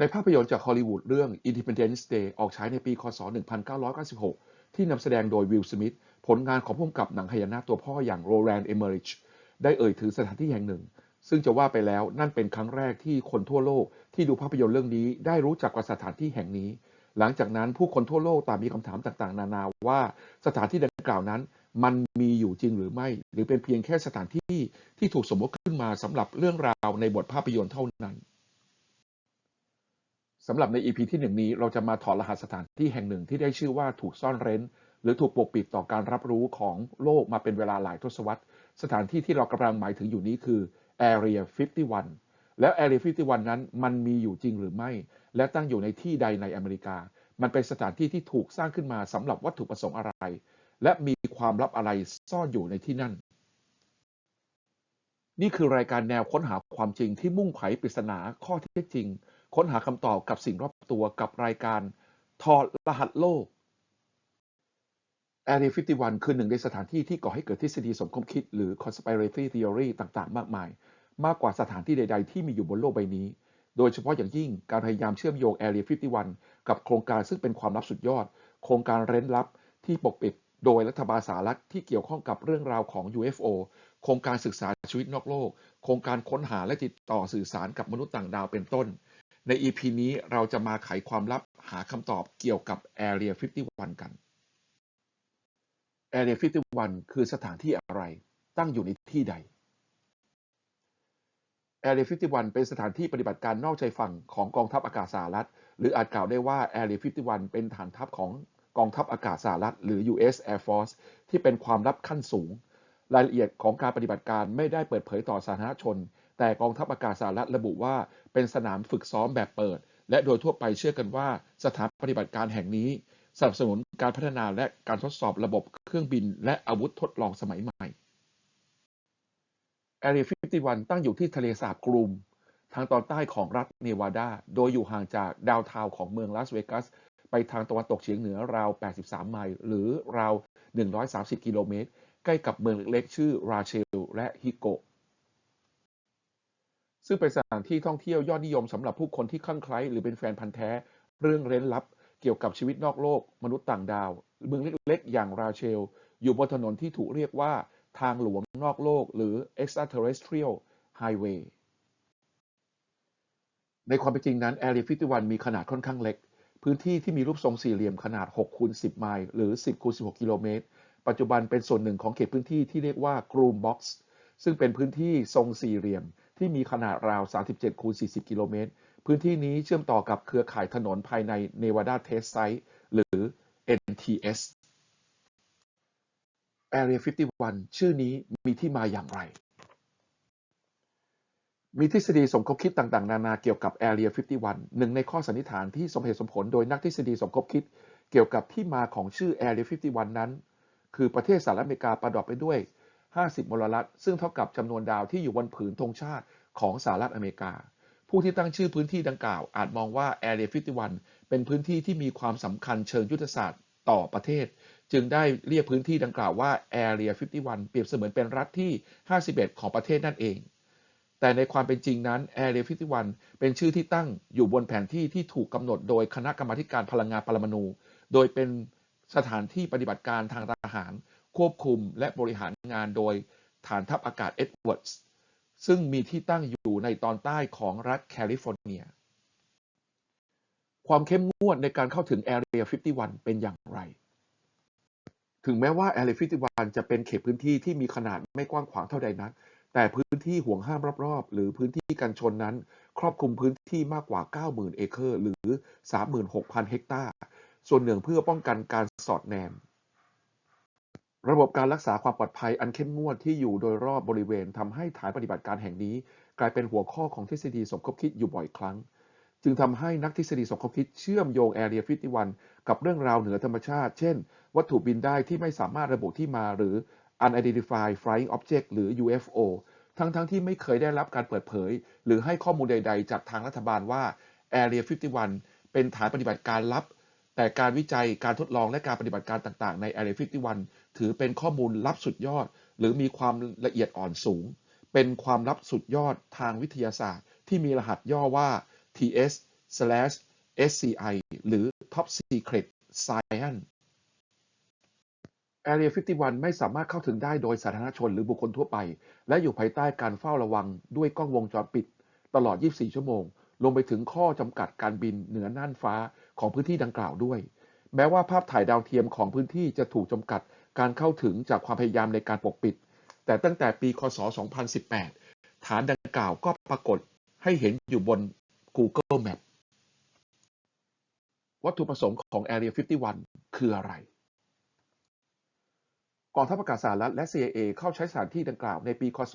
ในภาพยนตร์จากฮอลลีวูดเรื่อง Independence Day ออกฉายในปี คศ 1996 ที่นำแสดงโดยวิล สมิธ ผลงานของผู้กำกับหนังหายนะตัวพ่ออย่างโรแลนด์เอเมอริช ได้เอ่ยถึงสถานที่แห่งหนึ่ง ซึ่งจะว่าไปแล้วนั่นเป็นครั้งแรกที่คนทั่วโลกที่ดูภาพยนตร์เรื่องนี้ได้รู้จักกับสถานที่แห่งนี้ หลังจากนั้นผู้คนทั่วโลกต่างมีคำถามต่างๆ นานาว่าสถานที่ดังกล่าวนั้น มันมีอยู่จริงหรือไม่ หรือเป็นเพียงแค่สถานที่ที่ถูกสมมติขึ้นมาสำหรับเรื่องราวในบทภาพยนตร์เท่านั้น สำหรับใน EP ที่หนึ่งนี้เราจะมาถอดรหัสสถานที่แห่งหนึ่งที่ได้ชื่อว่าถูกซ่อนเร้น หรือถูกปกปิดต่อการรับรู้ของโลกมาเป็นเวลาหลายทศวรรษ สถานที่ที่เรากำลังหมายถึงอยู่นี้คือ Area 51 แล้ว Area 51 นั้นมันมีอยู่จริงหรือไม่ และตั้งอยู่ในที่ใดในอเมริกา มันเป็นสถานที่ที่ถูกสร้างขึ้นมาสำหรับวัตถุประสงค์อะไร และมีความลับอะไรซ่อนอยู่ในที่นั่น นี่คือรายการแนวค้นหาความจริงที่มุ่งไขปริศนาข้อเท็จจริง ค้นหาคำตอบกับสิ่งรอบตัวกับรายการถอดรหัสโลก Area 51 คือหนึ่งในสถานที่ที่ก่อให้เกิดทฤษฎีสมคบคิด หรือ conspiracy theory ต่างๆ มากมาย มากกว่าสถานที่ใด ๆ ที่มีอยู่บนโลกใบนี้ โดยเฉพาะอย่างยิ่งการพยายามเชื่อมโยง Area 51 กับโครงการซึ่งเป็นความลับสุดยอด โครงการเร้นลับที่ปกปิดโดยรัฐบาลสหรัฐที่เกี่ยวข้องกับเรื่องราวของ UFO โครงการศึกษาชีวิตนอกโลก โครงการค้นหาและติดต่อสื่อสารกับมนุษย์ต่างดาวเป็นต้น ใน EP นี้เราจะมาไขความลับหาคำตอบเกี่ยวกับ Area 51 กัน Area 51 คือสถานที่อะไร ตั้งอยู่ในที่ใด Area 51 เป็นสถานที่ปฏิบัติการนอกชายฝั่งของกองทัพอากาศสหรัฐ หรืออาจกล่าวได้ว่า Area 51 เป็นฐานทัพของกองทัพอากาศสหรัฐ หรือ U.S. Air Force ที่เป็นความลับขั้นสูง รายละเอียดของการปฏิบัติการไม่ได้เปิดเผยต่อสาธารณชน แต่กองทัพอากาศสหรัฐระบุว่าเป็นสนามฝึกซ้อมแบบเปิด และโดยทั่วไปเชื่อกันว่าสถานปฏิบัติการแห่งนี้สนับสนุนการพัฒนาและการทดสอบระบบเครื่องบินและอาวุธทดลองสมัยใหม่ Area 51 ตั้งอยู่ที่ทะเลสาบกรูมทางตอนใต้ของรัฐเนวาดา โดยอยู่ห่างจากดาวทาวของเมืองลาสเวกัส ไปทางตะวันตกเฉียงเหนือราว 83 ไมล์ หรือราว 130 กิโลเมตร ใกล้กับเมืองเล็กๆ ชื่อราเชลและฮิโก ซึ่งเป็นสถานที่ท่องเที่ยวยอดนิยมสำหรับผู้คนที่คลั่งไคล้หรือเป็นแฟนพันธ์แท้ เรื่องเร้นลับ เกี่ยวกับชีวิตนอกโลก มนุษย์ต่างดาว เมืองเล็กๆ อย่างราเชล อยู่บนถนนที่ถูกเรียกว่าทางหลวงนอกโลก หรือ extraterrestrial highway ในความเป็นจริงนั้น Area 51 มีขนาดค่อนข้างเล็ก พื้นที่ที่มีรูปทรงสี่เหลี่ยมขนาด6คูณ10 ไมล์ หรือ 10คูณ16 กิโลเมตร ปัจจุบันเป็นส่วนหนึ่งของเขตพื้นที่ที่เรียกว่า Groom Box ซึ่งเป็นพื้นที่ทรงสี่เหลี่ยม ที่มีขนาดราว 37 คูณ 40 กิโลเมตร พื้นที่นี้เชื่อมต่อกับเครือข่ายถนนภายใน Nevada Test Site หรือ NTS Area 51 ชื่อนี้มีที่มาอย่างไร มีทฤษฎีสมคบคิดต่างๆ นานาเกี่ยวกับ Area 51 หนึ่งในข้อสันนิษฐานที่สมเหตุสมผลโดยนักทฤษฎีสมคบคิดเกี่ยวกับที่มาของชื่อ Area 51 นั้น คือประเทศสหรัฐอเมริกาประกอบไปด้วย 50 มลรัฐ ซึ่งเท่ากับจำนวนดาวที่อยู่บนผืนธงชาติของสหรัฐอเมริกา ผู้ที่ตั้งชื่อพื้นที่ดังกล่าว อาจมองว่า Area 51 เป็นพื้นที่ที่มีความสำคัญเชิงยุทธศาสตร์ต่อประเทศ จึงได้เรียกพื้นที่ดังกล่าวว่า Area 51 เปรียบเสมือนเป็นรัฐที่ 51 ของประเทศนั่นเอง แต่ในความเป็นจริงนั้น Area 51 เป็นชื่อที่ตั้งอยู่บนแผนที่ที่ถูกกำหนดโดยคณะกรรมาการพลังงานปรมาณูโดยเป็นสถานที่ปฏิบัติการทางทหาร ควบคุมและบริหารงานโดยฐานทัพอากาศเอ็ดเวิร์ดส์ซึ่งมีที่ตั้งอยู่ในตอนใต้ของรัฐแคลิฟอร์เนีย ความเข้มงวดในการเข้าถึง Area 51 เป็นอย่างไร ถึงแม้ว่า Area 51 จะเป็นเขตพื้นที่ที่มีขนาดไม่กว้างขวางเท่าใดนัก แต่พื้นที่ห่วงห้ามรอบๆ หรือพื้นที่กันชนนั้น ครอบคลุมพื้นที่มากกว่า 90,000 เอเคอร์ หรือ 36,000 เฮกตาร์ ส่วนหนึ่งเพื่อป้องกันการสอดแนม ระบบการรักษาความปลอดภัยอันเข้มงวดที่อยู่โดยรอบบริเวณทำให้ฐานปฏิบัติการแห่งนี้ กลายเป็นหัวข้อของทฤษฎีสมคบคิดอยู่บ่อยครั้ง จึงทำให้นักทฤษฎีสมคบคิดเชื่อมโยงแอเรียฟิติวันกับเรื่องราวเหนือธรรมชาติ เช่น วัตถุบินได้ที่ไม่สามารถระบุที่มาหรือ unidentified flying object หรือ UFO ทั้งๆทที่ไม่เคยได้รับการเปิดเผย หรือให้ข้อมูลใด ๆ จากทางรัฐบาลว่า Area 51 เป็นฐานปฏิบัติการลับ แต่การวิจัยการทดลองและการปฏิบัติการต่างๆ ใน Area 51 ถือเป็นข้อมูลลับสุดยอด หรือมีความละเอียดอ่อนสูง เป็นความลับสุดยอดทางวิทยาศาสตร์ ที่มีรหัสย่อว่า TS/SCI หรือ Top Secret Science Area 51 ไม่สามารถเข้าถึงได้โดยสาธารณชนหรือบุคคลทั่วไป และอยู่ภายใต้การเฝ้าระวังด้วยกล้องวงจรปิด ตลอด 24 ชั่วโมงรวมไปถึงข้อจำกัดการบินเหนือน่านฟ้า ของพื้นที่ดังกล่าวด้วย แม้ว่าภาพถ่ายดาวเทียมของพื้นที่จะถูกจำกัดการเข้าถึงจากความพยายามในการปกปิด แต่ตั้งแต่ปี คศ 2018 ฐานดังกล่าวก็ปรากฏให้เห็นอยู่บน Google Map วัตถุประสงค์ของ Area 51 คืออะไร กองทัพอากาศสหรัฐและ CIA เข้าใช้สถานที่ดังกล่าวในปี คศ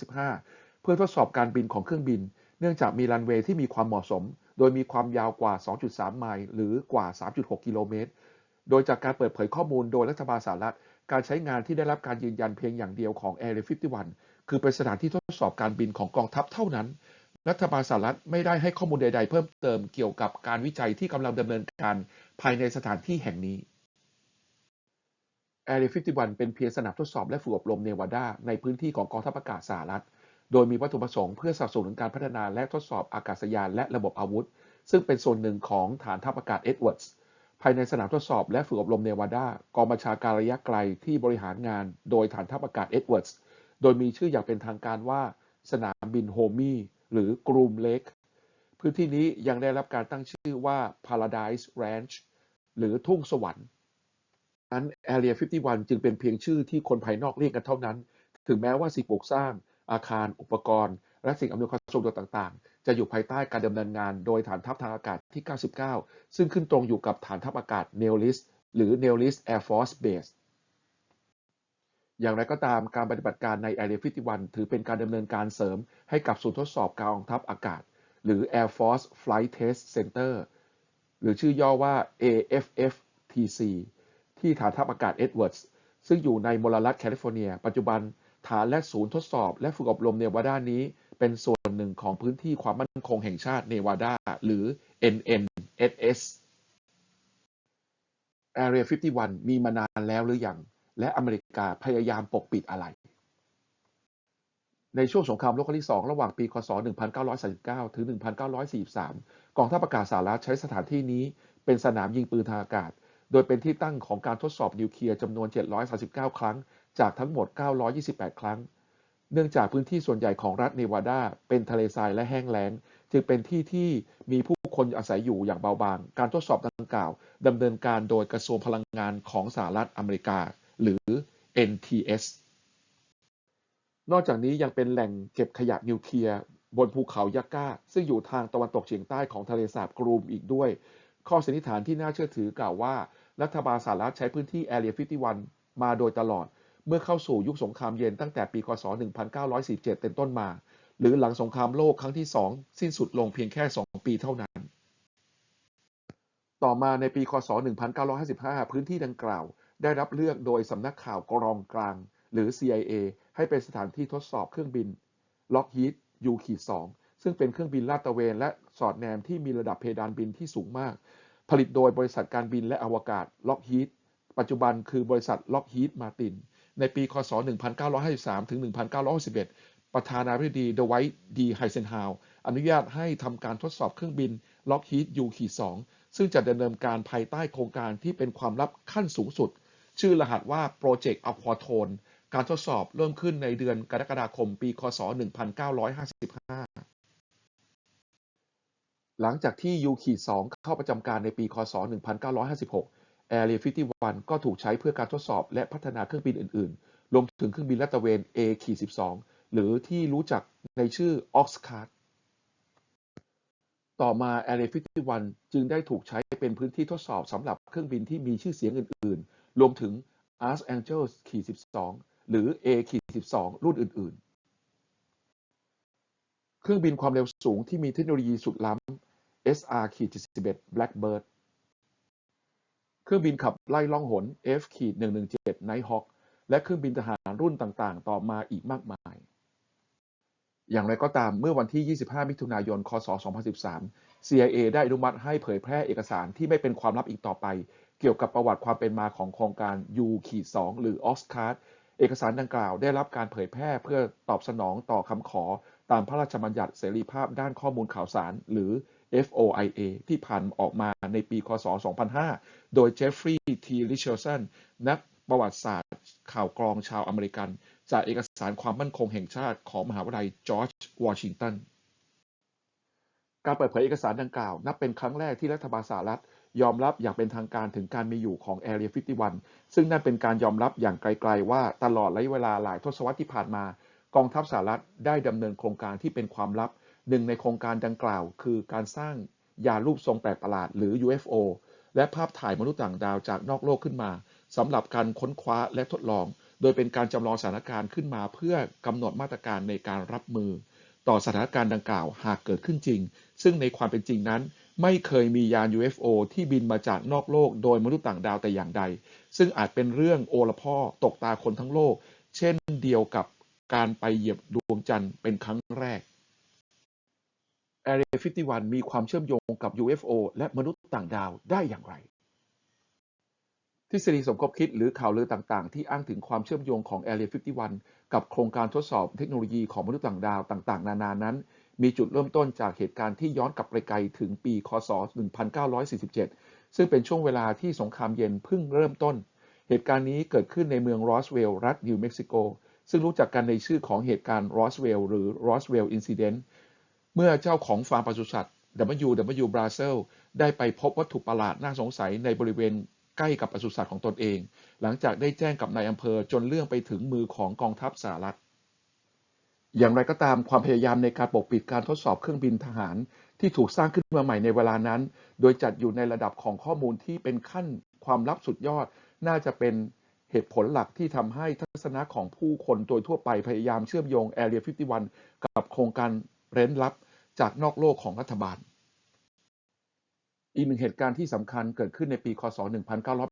1955 เพื่อทดสอบการบินของเครื่องบิน เนื่องจากมีรันเวย์ที่มีความเหมาะสม โดยมีความยาวกว่า 2.3 ไมล์หรือกว่า 3.6 กิโลเมตร โดยจากการเปิดเผยข้อมูลโดยรัฐบาลสหรัฐ การใช้งานที่ได้รับการยืนยันเพียงอย่างเดียวของ Area 51 คือเป็นสถานที่ทดสอบการบินของกองทัพเท่านั้น รัฐบาลสหรัฐไม่ได้ให้ข้อมูลใด ๆ เพิ่มเติมเกี่ยวกับการวิจัยที่กำลังดำเนินการภายในสถานที่แห่งนี้ Area 51 เป็นเพียงสนามทดสอบและฝึกอบรมเนวาดาในพื้นที่ของกองทัพอากาศสหรัฐ โดยมีวัตถุประสงค์เพื่อสนับสนุนการพัฒนาและทดสอบอากาศยานและระบบอาวุธ ซึ่งเป็นส่วนหนึ่งของฐานทัพอากาศเอ็ดเวิร์ดส์ภายในสนามทดสอบและฝึกอบรมเนวาดากองบัญชาการระยะไกลที่บริหารงานโดยฐานทัพอากาศเอ็ดเวิร์ดส์โดยมีชื่ออย่างเป็นทางการว่า สนามบินโฮมี่หรือกรูมเลกพื้นที่นี้ยังได้รับการตั้งชื่อว่า Paradise Ranch หรือทุ่งสวรรค์นั้น Area 51 จึงเป็นเพียงชื่อที่คนภายนอกเรียกกันเท่านั้น ถึงแม้ว่าสิ่งปลูกสร้าง อาคารอุปกรณ์ และสิ่งอำนวยความสะดวกต่างๆ จะอยู่ภายใต้การดำเนินงานโดยฐานทัพทางอากาศที่ 99 ซึ่งขึ้นตรงอยู่กับฐานทัพอากาศ Nellis หรือ Nellis Air Force Base อย่างไรก็ตามการปฏิบัติการใน Area 51 ถือเป็นการดำเนินการเสริมให้กับศูนย์ทดสอบกองทัพอากาศ หรือ Air Force Flight Test Center หรือชื่อย่อว่า AFFTC ที่ฐานทัพอากาศเอ็ดเวิร์ดส์ซึ่งอยู่ในมลรัฐแคลิฟอร์เนีย ปัจจุบัน ฐานและศูนย์ทดสอบ และฝึกอบรมเนวาดานี้ เป็นส่วนหนึ่งของพื้นที่ความมั่นคงแห่งชาติเนวาดาหรือ NNSS Area 51 มีมานานแล้วหรือยัง และอเมริกาพยายามปกปิดอะไร ในช่วงสงครามโลกครั้งที่ 2 ระหว่างปี คศ 1939 ถึง 1943 กองทัพอากาศสหรัฐใช้สถานที่นี้เป็นสนามยิงปืนทางอากาศ โดยเป็นที่ตั้งของการทดสอบนิวเคลียร์จำนวน 739 ครั้ง จากทั้งหมด 928 ครั้ง เนื่องจากพื้นที่ส่วนใหญ่ของรัฐเนวาดาเป็นทะเลทรายและแห้งแล้ง จึงเป็นที่ที่มีผู้คนอาศัยอยู่อย่างเบาบาง การทดสอบดังกล่าวดำเนินการโดยกระทรวงพลังงานของสหรัฐอเมริกา หรือ NTS นอกจากนี้ยังเป็นแหล่งเก็บขยะนิวเคลียร์บนภูเขายักก้า ซึ่งอยู่ทางตะวันตกเฉียงใต้ของทะเลสาบกรูมอีกด้วย ข้อสันนิษฐานที่น่าเชื่อถือกล่าวว่า รัฐบาลสหรัฐใช้พื้นที่ Area 51 มาโดยตลอด เมื่อเข้าสู่ยุคสงครามเย็นตั้งแต่ปีคศ 1947 เป็นต้นมา หรือหลังสงครามโลกครั้งที่ 2 สิ้นสุดลงเพียงแค่ 2 ปีเท่านั้น ต่อมาในปีคศ 1955 พื้นที่ดังกล่าว ได้รับเลือกโดยสำนักข่าวกรองกลาง หรือ CIA ให้เป็นสถานที่ทดสอบเครื่องบิน Lockheed U-2 ซึ่งเป็นเครื่องบินลาดตระเวนและสอดแนมที่มีระดับเพดานบินที่สูงมาก ผลิตโดยบริษัทการบินและอวกาศ Lockheed ปัจจุบันคือบริษัท Lockheed Martin ในปี คศ 1953 ถึง 1961 ประธานาธิบดีเดวท์ดีไฮเซนฮาวอนุญาตให้ทำการทดสอบเครื่องบิน Lockheed U-2 ซึ่งจะดำเนินการภายใต้โครงการที่เป็นความลับขั้นสูงสุด ชื่อรหัสว่า Project Aquatone การทดสอบเริ่มขึ้นในเดือนกรกฎาคมปี คศ 1955 หลังจากที่ U-2 เข้าประจำการในปี คศ 1956 Area 51 ก็ถูกใช้เพื่อการทดสอบและพัฒนาเครื่องบินอื่น ๆ รวมถึงเครื่องบินลาดตระเวน A-12 หรือที่รู้จักในชื่อ Oxcart ต่อมา Area 51 จึงได้ถูกใช้เป็นพื้นที่ทดสอบสำหรับเครื่องบินที่มีชื่อเสียงอื่น ๆ รวมถึง Archangel-12 หรือ A-12 รุ่นอื่น ๆเครื่องบินความเร็วสูงที่มีเทคโนโลยีสุดล้ำ SR-71 Blackbird เครื่องบินขับไล่ล่องหน F-117 Nighthawk และเครื่องบินทหารรุ่นต่างๆ ต่อมาอีกมากมาย อย่างไรก็ตามเมื่อวันที่ 25 มิถุนายน คศ 2013 CIA ได้อนุมัติให้เผยแพร่เอกสารที่ไม่เป็นความลับอีกต่อไป เกี่ยวกับประวัติความเป็นมาของโครงการ U-2 หรือ Oxcart เอกสารดังกล่าวได้รับการเผยแพร่เพื่อตอบสนองต่อคำขอตามพระราชบัญญัติเสรีภาพด้านข้อมูลข่าวสาร หรือ FOIA ที่ผ่านออกมาในปีคศ 2005 โดยเจฟฟรีย์ทีริชาร์สันนักประวัติศาสตร์ข่าวกรองชาวอเมริกัน จากเอกสารความมั่นคงแห่งชาติของมหาวิทยาลัยจอร์จวอชิงตันการเปิดเผยเอกสารดังกล่าว นับเป็นครั้งแรกที่รัฐบาลสหรัฐยอมรับอย่างเป็นทางการถึงการมีอยู่ของ Area 51 ซึ่งนั่นเป็นการยอมรับอย่างไกลๆ ว่าตลอดระยะเวลาหลายทศวรรษที่ผ่านมา กองทัพสหรัฐได้ดำเนินโครงการที่เป็นความลับ หนึ่งในโครงการดังกล่าว คือการสร้างยานรูปทรงแปลกประหลาดหรือ UFO และภาพถ่ายมนุษย์ต่างดาวจากนอกโลกขึ้นมาสำหรับการค้นคว้าและทดลอง โดยเป็นการจำลองสถานการณ์ขึ้นมา เพื่อกำหนดมาตรการในการรับมือ ต่อสถานการณ์ดังกล่าวหากเกิดขึ้นจริง ซึ่งในความเป็นจริงนั้น ไม่เคยมียาน UFO ที่บินมาจากนอกโลก โดยมนุษย์ต่างดาวแต่อย่างใด ซึ่งอาจเป็นเรื่องโอละพ่อตกตาคนทั้งโลก เช่นเดียวกับการไปเหยียบดวงจันทร์เป็นครั้งแรก Area 51 มีความเชื่อมโยงกับ UFO และมนุษย์ต่างดาวได้อย่างไร ทฤษฎีสมคบคิดหรือข่าวลือต่างๆ ที่อ้างถึงความเชื่อมโยงของ Area 51 กับโครงการทดสอบเทคโนโลยีของมนุษย์ต่างดาวต่างๆ นานานั้น มีจุดเริ่มต้นจากเหตุการณ์ที่ย้อนกลับไปไกลถึงปี คศ 1947 ซึ่งเป็นช่วงเวลาที่สงครามเย็นเพิ่งเริ่มต้น เหตุการณ์นี้เกิดขึ้นในเมืองรอสเวลล์รัฐนิวเม็กซิโกซึ่งรู้จักกันในชื่อของเหตุการณ์รอสเวลล์หรือ Roswell Incident เเมื่อเจ้าของฟาร์มปศุสัตว์ W.W. b r a z e l ได้ไปพบวัตถุประหลาดน่าสงสัยในบริเวณใกล้กับปศุสัตว์ของตนเอง หลังจากได้แจ้งกับนายอำเภอจนเรื่องไปถึงมือของกองทัพสหรัฐ อย่างไรก็ตามความพยายามในการปกปิดการทดสอบเครื่องบินทหารที่ถูกสร้างขึ้นมาใหม่ในเวลานั้น โดยจัดอยู่ในระดับของข้อมูลที่เป็นขั้นความลับสุดยอด น่าจะเป็นเหตุผลหลักที่ทำให้ทัศนะของผู้คนโดยทั่วไปพยายามเชื่อมโยง Area 51 กับโครงการ เร้นลับจากนอกโลกของรัฐบาล อีกหนึ่งเหตุการณ์ที่สำคัญเกิดขึ้นในปี คศ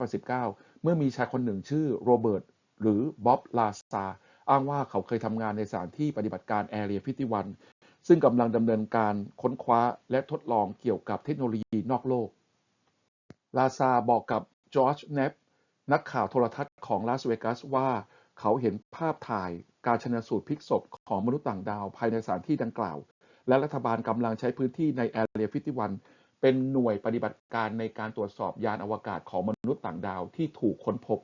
1989 เมื่อมีชายคนหนึ่งชื่อโรเบิร์ตหรือบ๊อบลาซาอ้างว่าเขาเคยทำงานในสถานที่ปฏิบัติการ Area 51ซึ่งกำลังดำเนินการค้นคว้าและทดลองเกี่ยวกับเทคโนโลยีนอกโลก ลาซาบอกกับจอร์จเนปนักข่าวโทรทัศน์ของลาสเวกัสว่า เขาเห็นภาพถ่ายการชนสูตรพลิกศพของมนุษย์ต่างดาวภายในสถานที่ดังกล่าว และรัฐบาลกำลังใช้พื้นที่ใน Area 51 เป็นหน่วยปฏิบัติการในการตรวจสอบยานอวกาศของมนุษย์ต่างดาวที่ถูกค้นพบ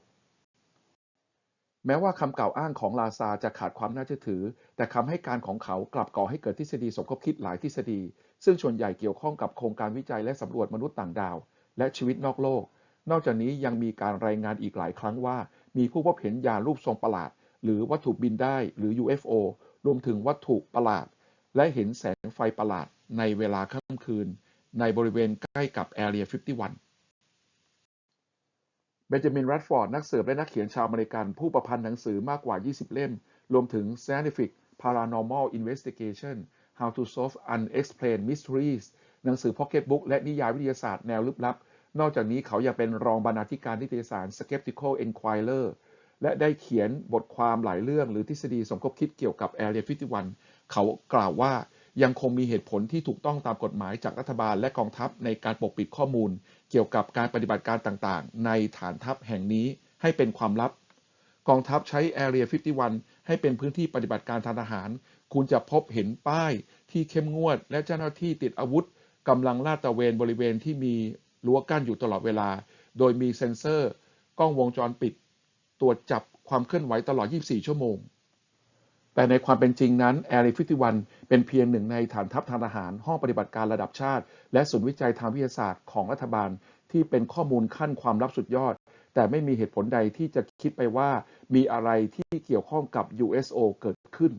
แม้ว่าคำกล่าวอ้างของลาซาจะขาดความน่าเชื่อถือ แต่คำให้การของเขากลับก่อให้เกิดทฤษฎีสมคบคิดหลายทฤษฎี ซึ่งส่วนใหญ่เกี่ยวข้องกับโครงการวิจัยและสำรวจมนุษย์ต่างดาว และชีวิตนอกโลก นอกจากนี้ยังมีการรายงานอีกหลายครั้งว่า มีผู้พบเห็นยานรูปทรงประหลาด หรือวัตถุบินได้หรือ UFO รวมถึงวัตถุประหลาด และเห็นแสงไฟประหลาดในเวลาค่ำคืน ในบริเวณใกล้กับ Area 51 เบนจามินแรดฟอร์ด นักสืบและนักเขียนชาวอเมริกัน ผู้ประพันธ์หนังสือมากกว่า 20 เล่ม รวมถึง Scientific Paranormal Investigation How to Solve Unexplained Mysteries หนังสือพ็อกเก็ตบุ๊กและนิยายวิทยาศาสตร์แนวลึกลับ นอกจากนี้เขายังเป็นรองบรรณาธิการนิตยสาร Skeptical Inquirer และได้เขียนบทความหลายเรื่องหรือทฤษฎีสมคบคิดเกี่ยวกับ Area 51 เขากล่าวว่ายังคงมีเหตุผลที่ถูกต้องตามกฎหมายจากรัฐบาลและกองทัพในการปกปิดข้อมูล เกี่ยวกับการปฏิบัติการต่างๆ ในฐานทัพแห่งนี้ให้เป็นความลับ กองทัพใช้ Area 51 ให้เป็นพื้นที่ปฏิบัติการทางทหาร คุณจะพบเห็นป้ายที่เข้มงวด และเจ้าหน้าที่ติดอาวุธกำลังลาดตระเวนบริเวณที่มี รั้วกั้นอยู่ตลอดเวลา โดยมีเซ็นเซอร์กล้องวงจรปิด ตรวจจับความเคลื่อนไหวตลอด 24 ชั่วโมง แต่ในความเป็นจริงนั้น Area 51 เป็นเพียงหนึ่งในฐานทัพทางทหาร ห้องปฏิบัติการระดับชาติ และศูนย์วิจัยทางวิทยาศาสตร์ของรัฐบาล ที่เป็นข้อมูลขั้นความลับสุดยอด แต่ไม่มีเหตุผลใดที่จะคิดไปว่ามีอะไรที่เกี่ยวข้องกับ USO เกิดขึ้น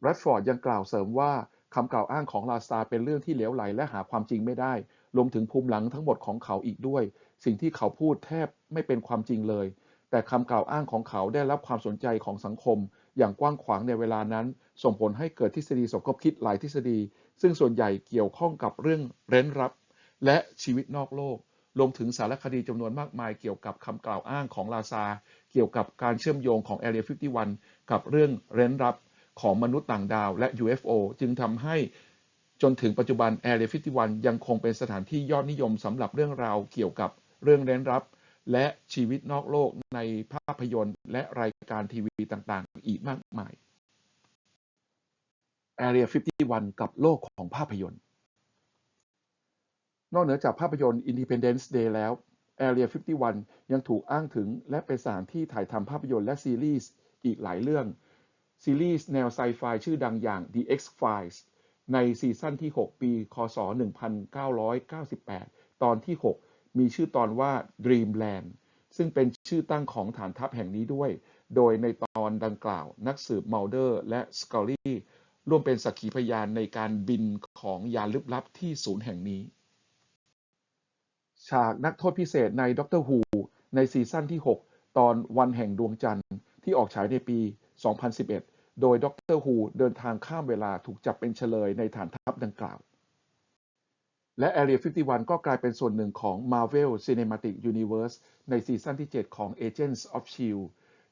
แรดฟอร์ดยังกล่าวเสริมว่าคำกล่าวอ้างของลาซาเป็นเรื่องที่เหลวไหลและหาความจริงไม่ได้ รวมถึงภูมิหลังทั้งหมดของเขาอีกด้วย สิ่งที่เขาพูดแทบไม่เป็นความจริงเลย แต่คำกล่าวอ้างของเขาได้รับความสนใจของสังคม อย่างกว้างขวางในเวลานั้น ส่งผลให้เกิดทฤษฎีสมคบคิดหลายทฤษฎี ซึ่งส่วนใหญ่เกี่ยวข้องกับเรื่องเร้นลับ และชีวิตนอกโลก รวมถึงสารคดีจำนวนมากมายเกี่ยวกับคำกล่าวอ้างของลาซา เกี่ยวกับการเชื่อมโยงของ Area 51 กับเรื่องเร้นลับของมนุษย์ต่างดาวและ UFO จึงทำให้ จนถึงปัจจุบัน Area 51 ยังคงเป็นสถานที่ยอดนิยมสำหรับเรื่องราวเกี่ยวกับเรื่องเร้นลับ และชีวิตนอกโลกในภาพยนตร์ และรายการทีวีต่างๆ อีกมากมาย Area 51 กับโลกของภาพยนตร์ นอกเหนือจากภาพยนตร์ Independence Day แล้ว Area 51 ยังถูกอ้างถึงและเป็นสถานที่ถ่ายทำภาพยนตร์และซีรีส์อีกหลายเรื่อง ซีรีส์แนวไซไฟชื่อดังอย่าง The X-Files ในซีซั่นที่ 6 ปี คศ 1998 ตอนที่ 6 มีชื่อตอนว่า Dreamland ซึ่งเป็นชื่อตั้งของฐานทัพแห่งนี้ด้วย โดยในตอนดังกล่าว นักสืบมัลเดอร์และสกอลลี่ร่วมเป็นสักขีพยานในการบินของยานลึกลับที่ศูนย์แห่งนี้ ฉากนักโทษพิเศษในด็อกเตอร์ฮูในซีซั่นที่ 6 ตอนวันแห่งดวงจันทร์ที่ออกฉายในปี 2011 โดยด็อกเตอร์ฮูเดินทางข้ามเวลาถูกจับเป็นเฉลยในฐานทัพดังกล่าว และ Area 51 ก็กลายเป็นส่วนหนึ่งของ Marvel Cinematic Universe ในซีซั่นที่ 7 ของ Agents of S.H.I.E.L.D.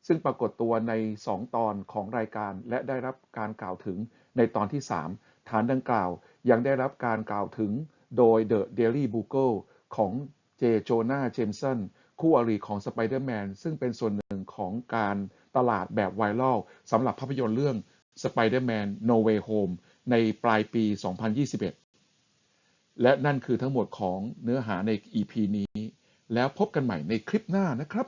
ซึ่งปรากฏตัวใน 2 ตอนของรายการและได้รับการกล่าวถึงในตอนที่ 3 ฐานดังกล่าวยังได้รับการกล่าวถึงโดย The Daily Bugle ของเจโจนาเจมสันคู่อริของสไปเดอร์แมนซึ่งเป็นส่วนหนึ่งของการ ตลาดแบบไวรัลสำหรับภาพยนตร์เรื่อง Spider-Man No Way Home ในปลายปี 2021 และนั่นคือทั้งหมดของเนื้อหาใน EP นี้ แล้วพบกันใหม่ในคลิปหน้านะครับ